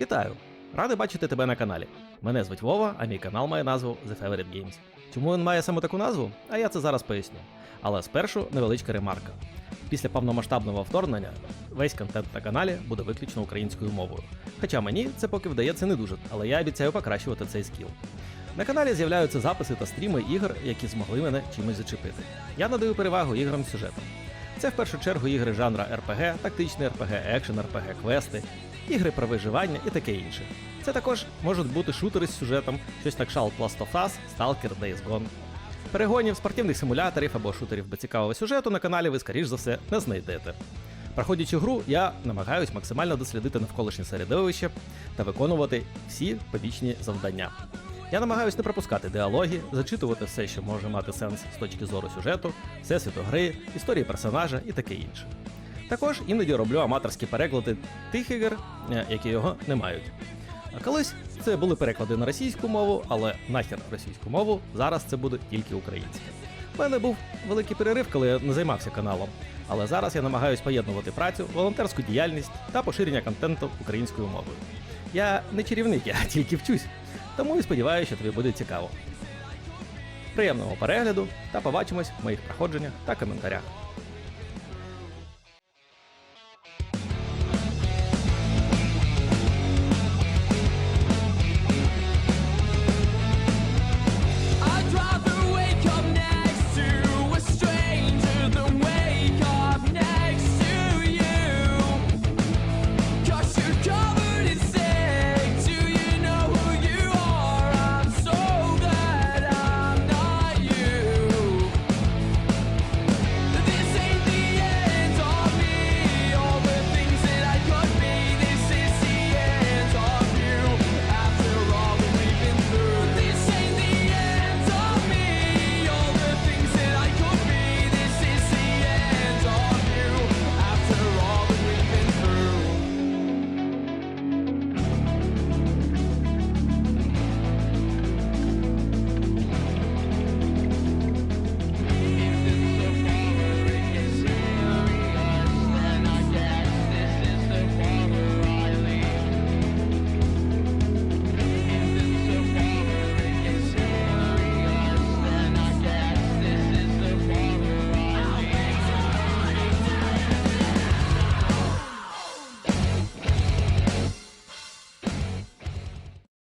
Вітаю! Радий бачити тебе на каналі. Мене звуть Вова, а мій канал має назву The Favorite Games. Чому він має саме таку назву? А я це зараз поясню. Але спершу невеличка ремарка. Після повномасштабного вторгнення весь контент на каналі буде виключно українською мовою. Хоча мені це поки вдається не дуже, але я обіцяю покращувати цей скіл. На каналі з'являються записи та стріми ігор, які змогли мене чимось зачепити. Я надаю перевагу іграм з сюжетом. Це в першу чергу ігри жанра RPG, тактичний RPG, екшен RPG, квести, ігри про виживання і таке інше. Це також можуть бути шутери з сюжетом, щось на кшталт Last of Us, Stalker, Days Gone. Перегонів, спортивних симуляторів або шутерів без цікавого сюжету на каналі ви, скоріш за все, не знайдете. Проходячи гру, я намагаюсь максимально дослідити навколишнє середовище та виконувати всі побічні завдання. Я намагаюсь не пропускати діалоги, зачитувати все, що може мати сенс з точки зору сюжету, всесвіту гри, історії персонажа і таке інше. Також іноді роблю аматорські переклади тих ігор, е, які його не мають. Колись це були переклади на російську мову, але нахер російську мову зараз це буде тільки українське. У мене був великий перерив, коли я не займався каналом. Але зараз я намагаюсь поєднувати працю, волонтерську діяльність та поширення контенту українською мовою. Я не чарівник, я тільки вчусь, тому і сподіваюся, що тобі буде цікаво. Приємного перегляду та побачимось в моїх проходженнях та коментарях.